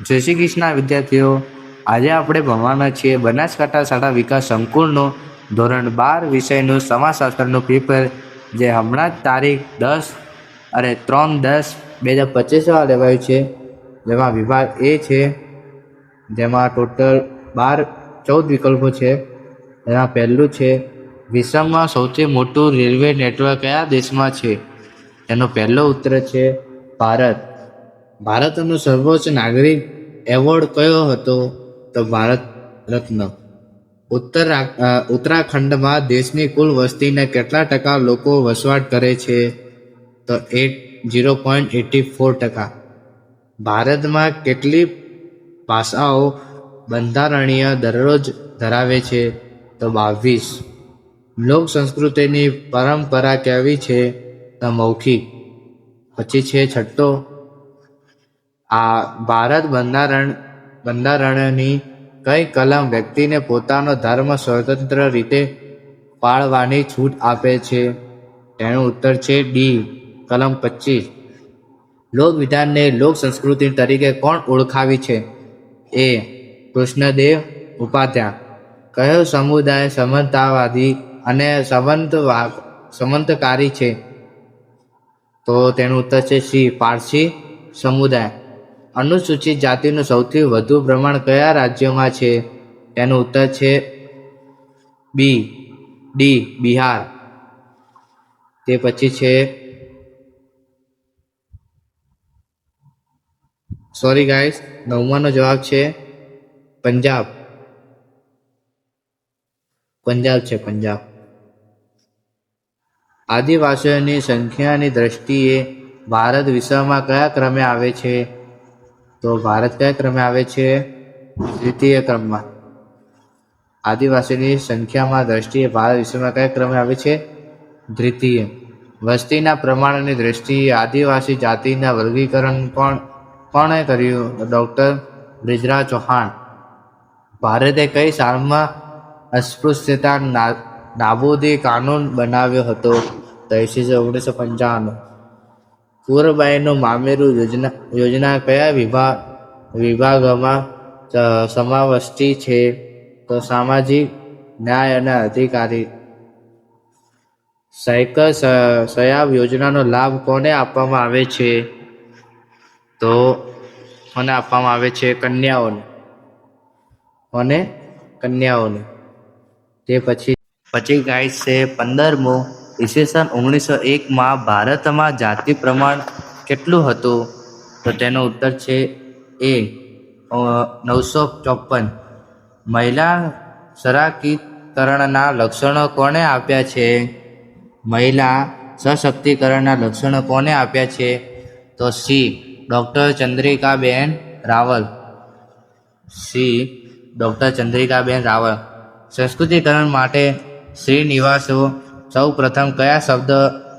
જય શ્રી કૃષ્ણ, વિદ્યાર્થીઓ. આજે આપણે ભણવાના છીએ બનાસકાંઠા શાળા વિકાસ સંકુલનું ધોરણ બાર વિષયનું સમાજશાસ્ત્રનું પેપર, જે હમણાં જ તારીખ દસ અને ત્રણ દસ બે હજાર પચીસમાં લેવાયું છે. જેમાં વિભાગ એ છે, જેમાં ટોટલ બાર ચૌદ વિકલ્પો છે. એમાં પહેલું છે, વિશ્વમાં સૌથી મોટું રેલવે નેટવર્ક કયા દેશમાં છે? એનો પહેલો ઉત્તર છે, ભારત. ભારતનો સર્વોચ્ચ નાગરિક એવોર્ડ કયો હતો? તો ભારત રત્ન. ઉત્તર ઉત્તરાખંડમાં દેશની કુલ વસ્તીના કેટલા ટકા લોકો વસવાટ કરે છે? તો at, zero point eighty four ટકા. ભારતમાં કેટલી ભાષાઓ બંધારણીય દરરોજ ધરાવે છે? તો બાવીસ. લોક સંસ્કૃતિની પરંપરા કેવી છે? તો મૌખિક. પછી છે છઠ્ઠો. આ ભારત બંધારણ, બંધારણની કઈ કલમ વ્યક્તિને પોતાનો ધર્મ સ્વતંત્ર રીતે પાળવાની છૂટ આપે છે? તેનો ઉત્તર છે ડી કલમ પચીસ. લોક વિધાનને લોક સંસ્કૃતિ તરીકે કોણ ઓળખાવી છે? એ કૃષ્ણદેવ ઉપાધ્યાય. કયો સમુદાય સમતાવાદી અને સંબંધ સંબંધકારી છે? તો તેનું ઉત્તર છે સી પારસી સમુદાય. અનુસૂચિત જાતિનું સૌથી વધુ પ્રમાણ કયા રાજ્યોમાં છે? તેનો ઉત્તર છે બી ડી બિહાર. તે પછી છે સોરી ગાઈસ નવમાનો જવાબ છે પંજાબ. પંજાબ છે પંજાબ. આદિવાસીઓની સંખ્યાની દ્રષ્ટિએ ભારત વિશ્વમાં કયા ક્રમે આવે છે? તો ભારત કયા ક્રમે આવે છે? દ્વિતીય ક્રમમાં. આદિવાસીની સંખ્યામાં દ્રષ્ટિએ ભારત વિશ્વમાં કયા ક્રમે આવે છે? દ્વિતીય. વસ્તીના પ્રમાણની દ્રષ્ટિએ આદિવાસી જાતિના વર્ગીકરણ પણ કોણે કર્યું? ડૉક્ટર બ્રિજરાજ ચૌહાણ. ભારતે કઈ સાલમાં અસ્પૃશ્યતા નાબૂદી કાનૂન બનાવ્યો હતો? તો ઓગણીસો પંચાવન કુંવરબાઈનું મામેરું યોજના યોજના કયા વિભાગ વિભાગમાં સમાવષ્ટી છે? તો સામાજિક ન્યાય અને અધિકારી. સાયકલ સયાબ યોજનાનો લાભ કોને આપવામાં આવે છે? તો કોને આપવામાં આવે છે કન્યાઓને. કોને કન્યાઓને. તે પછી પછી ગાઈડ છે પંદરમો. ઈસવીસન ઓગણીસો એકમાં ભારતમાં જાતિ પ્રમાણ કેટલું હતું? તો તેનો ઉત્તર છે એ નવસો ચોપન. મહિલા સરાકીકરણના લક્ષણો કોણે આપ્યા છે? મહિલા સશક્તિકરણના લક્ષણો કોને આપ્યા છે? તો C, doctor Chandrikaben Raval. C, doctor Chandrikaben Raval. સંસ્કૃતિકરણ માટે શ્રીનિવાસો સૌ પ્રથમ કયા શબ્દ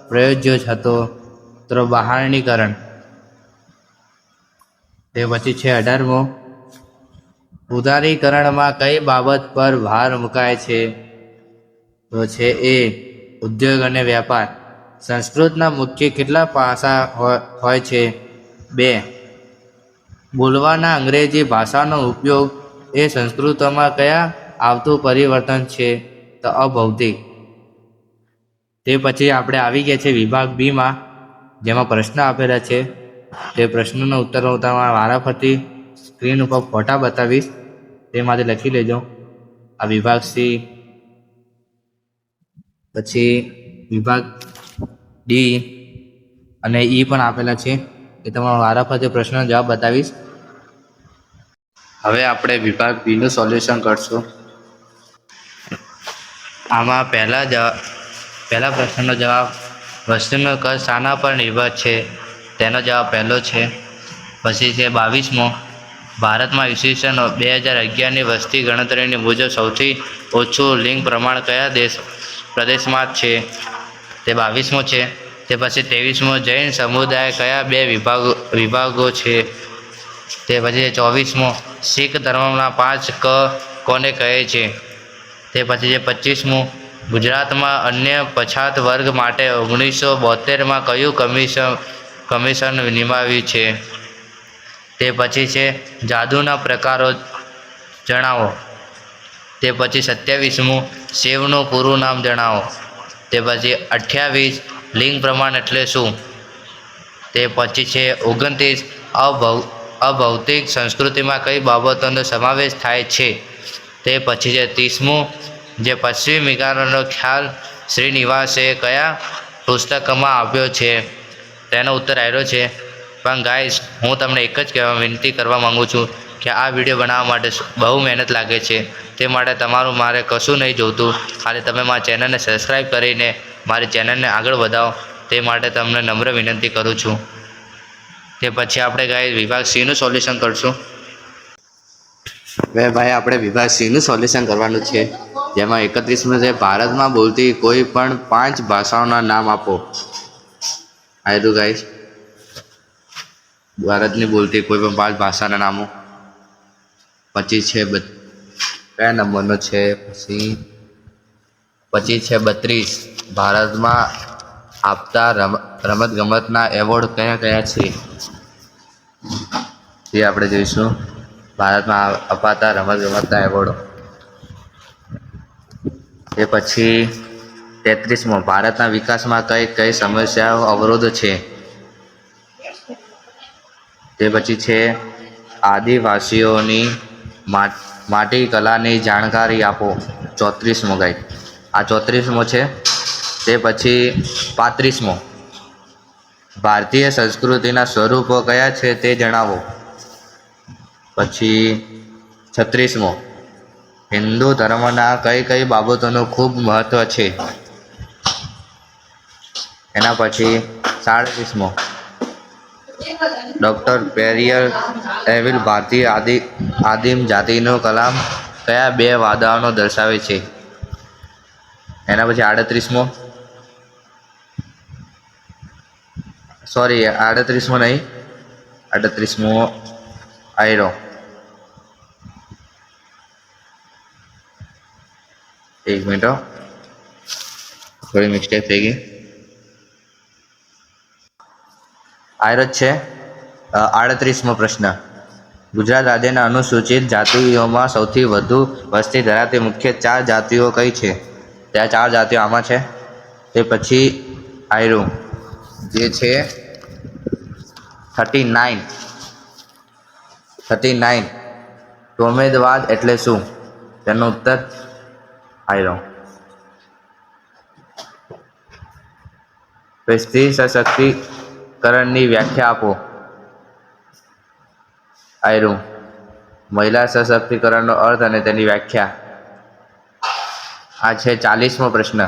પ્રયોજ્યો હતો? તો બહારણીકરણ તે પછી છે અઢારમો. ઉદારીકરણમાં કઈ બાબત પર ભાર મુકાય છે? તો છે એ, ઉદ્યોગ અને વ્યાપાર. સંસ્કૃતના મુખ્ય કેટલા પાસા હોય છે? બે. બોલવાના અંગ્રેજી ભાષાનો ઉપયોગ એ સંસ્કૃતમાં કયા આવતું પરિવર્તન છે? તો અભૌતિક. તે પછી આપણે આવી ગયા છે વિભાગ બીમાં, જેમાં પ્રશ્ન આપેલા છે. તે પ્રશ્નનો ઉત્તર હું તમારા વારાફરતી સ્ક્રીન ઉપર ફોટા બતાવીશ. તે માટે લખી લેજો. આ વિભાગ સી, પછી વિભાગ ડી અને ઈ પણ આપેલા છે. એ તમારા વારાફરતી પ્રશ્નનો જવાબ બતાવીશ. હવે આપણે વિભાગ બીનું સોલ્યુશન કરશું. આમાં પહેલા જવાબ પહેલા પ્રશ્નનો જવાબ, વસ્તુનો કદ શાના પર નિર્ભર છે? તેનો જવાબ પહેલો છે, પછી છે બાવીસમો. ભારતમાં ઈસવીસન બે હજાર અગિયારની વસ્તી ગણતરીની મુજબ સૌથી ઓછું લિંગ પ્રમાણ કયા દેશ, પ્રદેશમાં છે? તે બાવીસમો છે. તે પછી ત્રેવીસમો જૈન સમુદાય કયા બે વિભાગો વિભાગો છે? તે પછી ચોવીસમો, શીખ ધર્મના પાંચ ક કોને કહે છે? તે પછી છે પચીસમું ગુજરાતમાં અન્ય પછાત વર્ગ માટે ઓગણીસો બોતેરમાં કયું કમિશન કમિશન નિમાવ્યું છે? તે પછી છે, જાદુના પ્રકારો જણાવો. તે પછી સત્યાવીસમું, શિવનું પૂરું નામ જણાવો. તે પછી અઠ્યાવીસ, લિંગ પ્રમાણ એટલે શું? તે પછી છે, ઓગણત્રીસ, અભૌ, અભૌતિક સંસ્કૃતિમાં કઈ બાબતોનો સમાવેશ થાય છે? તે પછી છે, ત્રીસમું જે પશ્ચિમ વિકારોનો ખ્યાલ શ્રીનિવાસે કયા પુસ્તકમાં આપ્યો છે? તેનો ઉત્તર આવ્યો છે. પણ ગાઈસ હું તમને એક જ કહેવા વિનંતી કરવા માગું છું કે આ વીડિયો બનાવવા માટે બહુ મહેનત લાગે છે. તે માટે તમારું મારે કશું નહીં જોતું. ખાલી તમે મારા ચેનલને સબસ્ક્રાઈબ કરીને મારી ચેનલને આગળ વધાવો. તે માટે તમને નમ્ર વિનંતી કરું છું. તે પછી આપણે ગાય વિભાગ સીનું સોલ્યુશન કરશું. હવે ભાઈ, આપણે વિભાગ સીનું સોલ્યુશન કરવાનું છે. જેમાં એકત્રીસમાં છે, ભારતમાં બોલતી કોઈ પણ પાંચ ભાષાઓના નામ આપો. આયુ ગાઈશ ભારતની બોલતી કોઈ પણ પાંચ ભાષાના નામો. પછી છે કયા નંબરનો છે? પછી પછી છે, બત્રીસ. ભારતમાં આપતા રમ રમત ગમતના એવોર્ડ કયા કયા છે? એ આપણે જોઈશું. ભારતમાં અપાતા રમત ગમતના એવોર્ડો. એ પછી તેત્રીસમો, ભારતના વિકાસમાં કઈ કઈ સમસ્યાઓ અવરોધ છે? તે પછી છે, આદિવાસીઓની માટી કલાની જાણકારી આપો, ચોત્રીસમો ગાઈ આ ચોત્રીસમો છે, તે પછી પાંત્રીસમો. ભારતીય સંસ્કૃતિના સ્વરૂપો કયા છે તે જણાવો. પછી છત્રીસમો. હિન્દુ ધર્મના કઈ કઈ બાબતોનું ખૂબ મહત્વ છે? એના પછી સાડત્રીસમો. ડૉક્ટર પેરિયર એવિલ ભારતીય આદિ, આદિમ જાતિનો કલામ કયા બે વાદાઓનો દર્શાવે છે? એના પછી આડત્રીસમો. સોરી, આડત્રીસમો નહીં. આડત્રીસમો આયરો. એક મિનિટ. થોડી મિસ્ટેક થઈ ગઈ આયરો છે આડત્રીસમો પ્રશ્ન ગુજરાત રાજ્યના અનુસૂચિત જાતિઓમાં સૌથી વધુ વસ્તી ધરાવતી મુખ્ય ચાર જાતિઓ કઈ છે? ત્યાં ચાર જાતિઓ આમાં છે. તે પછી આયરું. જે છે થર્ટી નાઇન થર્ટી નાઇન ટોમેદવાદ એટલે શું? તેનો ઉત્તર પછી સ્ત્રી સશક્તિકરણની વ્યાખ્યા આપો આયરું મહિલા સશક્તિકરણનો અર્થ અને તેની વ્યાખ્યા આ છે ચાલીસમો પ્રશ્ન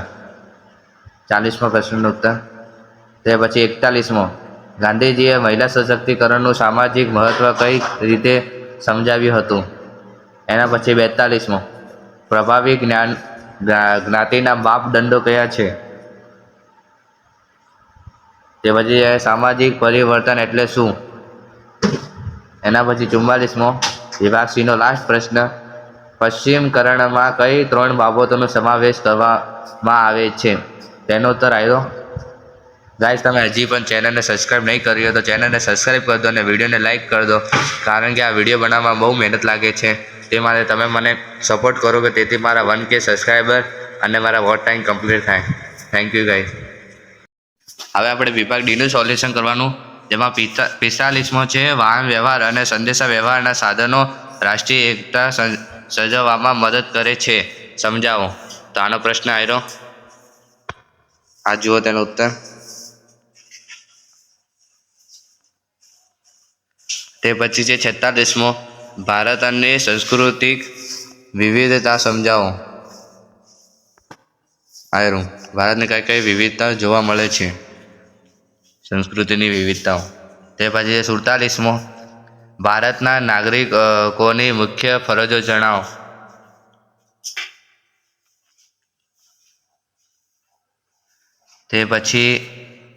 ચાલીસમો પ્રશ્નનો ઉત્તર તે પછી એકતાલીસમો ગાંધીજીએ મહિલા સશક્તિકરણનું સામાજિક મહત્વ કઈ રીતે સમજાવ્યું હતું એના પછી બેતાલીસમો પ્રભાવી જ્ઞાન જ્ઞાતિના માપદંડો કયા છે? તે પછી સામાજિક પરિવર્તન એટલે શું? એના પછી ચુમ્માલીસમો વિભાગ લાસ્ટ પ્રશ્ન પશ્ચિમકરણમાં કઈ ત્રણ બાબતોનો સમાવેશ કરવામાં આવે છે? તેનો ઉત્તર આવ્યો ગાઈસ તમે હજી પણ ચેનલને સબસ્ક્રાઇબ નહીં કરી તો ચેનલને સબસ્ક્રાઇબ કરી દો અને વિડીયોને લાઇક કરી દો, કારણ કે આ વીડિયો બનાવવામાં બહુ મહેનત લાગે છે. તે માટે તમે મને સપોર્ટ કરો કે તેથી મારા વન કે સબસ્ક્રાઈબર અને મારા વોટ ટાઈમ કમ્પ્લીટ થાય. થેન્ક યુ ગાઈસ હવે આપણે વિભાગ ડીનું સોલ્યુશન કરવાનું. જેમાં પિસ્તા પિસ્તાલીસમો છે વાહન વ્યવહાર અને સંદેશા વ્યવહારના સાધનો રાષ્ટ્રીય એકતા સં- મદદ કરે છે. સમજાવો. તો આનો પ્રશ્ન આવ્યો આ જુઓ તેનો ઉત્તર. તે પછી છે છેતાલીસમો. ભારત અને સાંસ્કૃતિક વિવિધતા સમજાવો. આયરું ભારતની કઈ કઈ વિવિધતા જોવા મળે છે? સંસ્કૃતિની વિવિધતાઓ. તે પછી સુડતાલીસમો. ભારતના નાગરિકોની મુખ્ય ફરજો જણાવો? તે પછી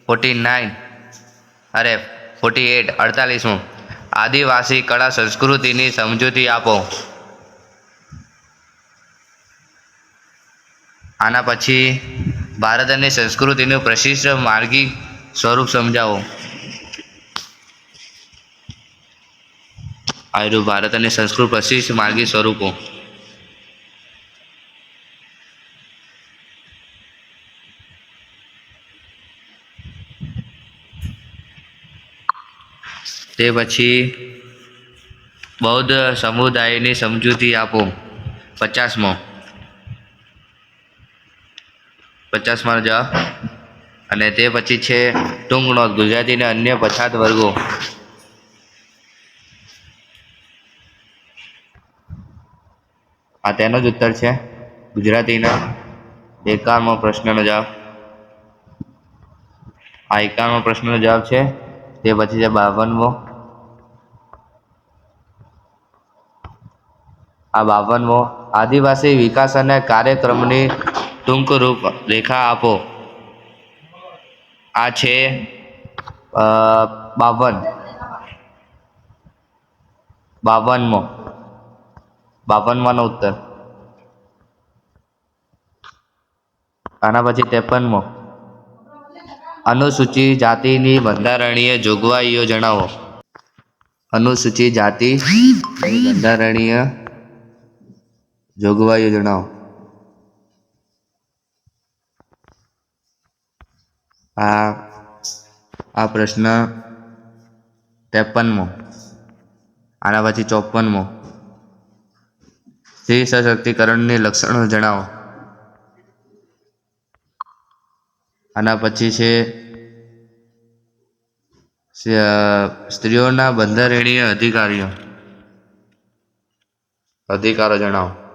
ફોર્ટી નાઇન અરે ફોર્ટી એટ અડતાલીસમું. આદિવાસી કળા સંસ્કૃતિની સમજૂતી આપો. આના પછી ભારત અને સંસ્કૃતિનું પ્રશિષ્ટ માર્ગી સ્વરૂપ સમજાવો. આયુ ભારત અને સંસ્કૃત પ્રશિષ્ટ માર્ગી સ્વરૂપો. તે પછી બૌદ્ધ સમુદાયની સમજૂતી આપો. પચાસમો. પચાસમાં જવાબ. અને તે પછી છે ટૂંક નોંધ ગુજરાતી અન્ય પછાત વર્ગો. આ તેનો જ ઉત્તર છે. ગુજરાતીના એકાવનમો પ્રશ્નનો જવાબ. આ એકાવનમો પ્રશ્નનો જવાબ છે. તે પછી છે બાવનમો. આ બાવનમો આદિવાસી વિકાસ અને કાર્યક્રમની ટૂંક રૂપ રેખા આપો. આ છે બાવન. બાવનમો. બાવનમાંનો ઉત્તર. આના પછી ત્રેપનમો. અનુસૂચિત જાતિની બંધારણીય જોગવાઈઓ જણાવો. અનુસૂચિત જાતિ બંધારણીય જોગવાઈઓ જણાવો આ આ પ્રશ્ન ત્રેપનમો, આના પછી ચોપનમો સ્ત્રી સશક્તિકરણની લક્ષણો જણાવો. આના પછી છે સ્ત્રીઓના બંધારણીય અધિકારીઓ. અધિકારો જણાવો.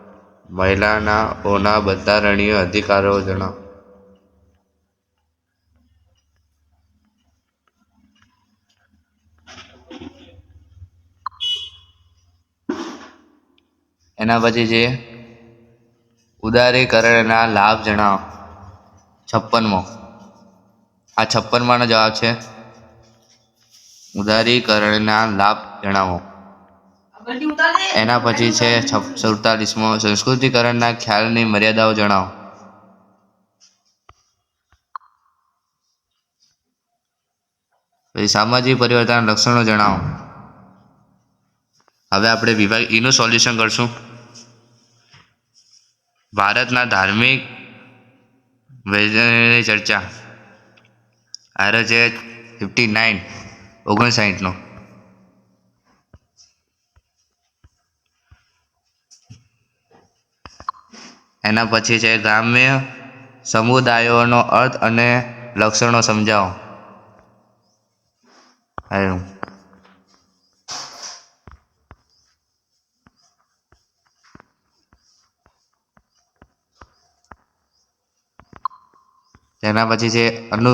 મહિલાના ઓના બંધારણીય અધિકારો જણાવો. એના પછી છે ઉદારીકરણના લાભ જણાવો. છપ્પનમો. આ છપ્પનમાંનો જવાબ છે. ઉદારીકરણના લાભ જણાવો. એના પછી છે સુડતાલીસમો સંસ્કૃતિકરણના ખ્યાલની મર્યાદાઓ જણાવો. પછી સામાજિક પરિવર્તન લક્ષણો જણાવો. હવે આપણે વિભાગ ઈનું સોલ્યુશન કરશું. ભારતના ધાર્મિક વૈજ્ઞાનિકની ચર્ચા. આરો ફિફ્ટી નાઇન, ઓગણસાઠનો. એના પછી છે ગ્રામ્ય સમુદાયોનો અર્થ અને લક્ષણો સમજાવો. આવ્યું તેના પછી છે અનુ.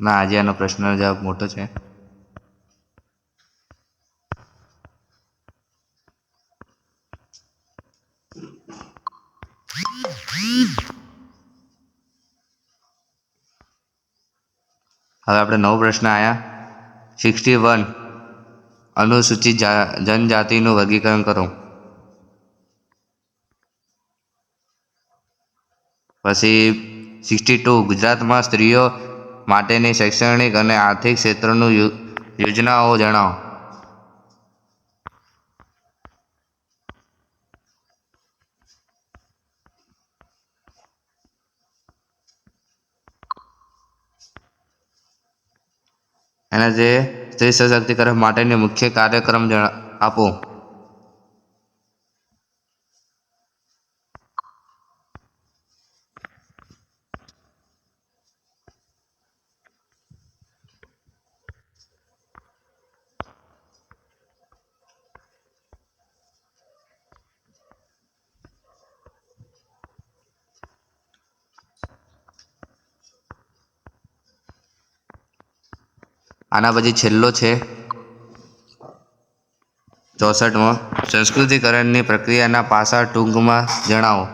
ના, આજે આનો પ્રશ્નનો જવાબ મોટો છે. હવે આપણે નવો પ્રશ્ન આયા. સિક્સટી વન અનુસૂચિત જનજાતિનું વર્ગીકરણ કરો. પછી સિક્સટી ટુ ગુજરાતમાં સ્ત્રીઓ માટેની શૈક્ષણિક અને આર્થિક ક્ષેત્રનું યોજનાઓ જણાવો. એના જે સ્ત્રી સશક્તિકરણ માટેની મુખ્ય કાર્યક્રમ જણા આપો. આના પછી છેલ્લો છે. ચોસઠમાં, સંસ્કૃતિકરણની પ્રક્રિયાના પાસા ટૂંકમાં જણાવો.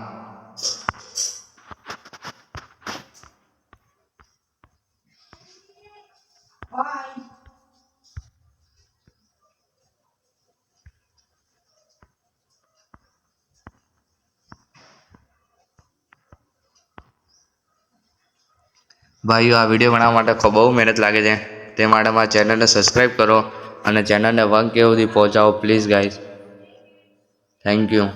ભાઈઓ, આ વીડિયો બનાવવા માટે ખૂબ બહુ મહેનત લાગે છે. તે માટે મારા ચેનલને સબસ્ક્રાઈબ કરો અને ચેનલને વન કે સુધી પહોંચાવો પ્લીઝ ગાઈઝ થેન્ક યુ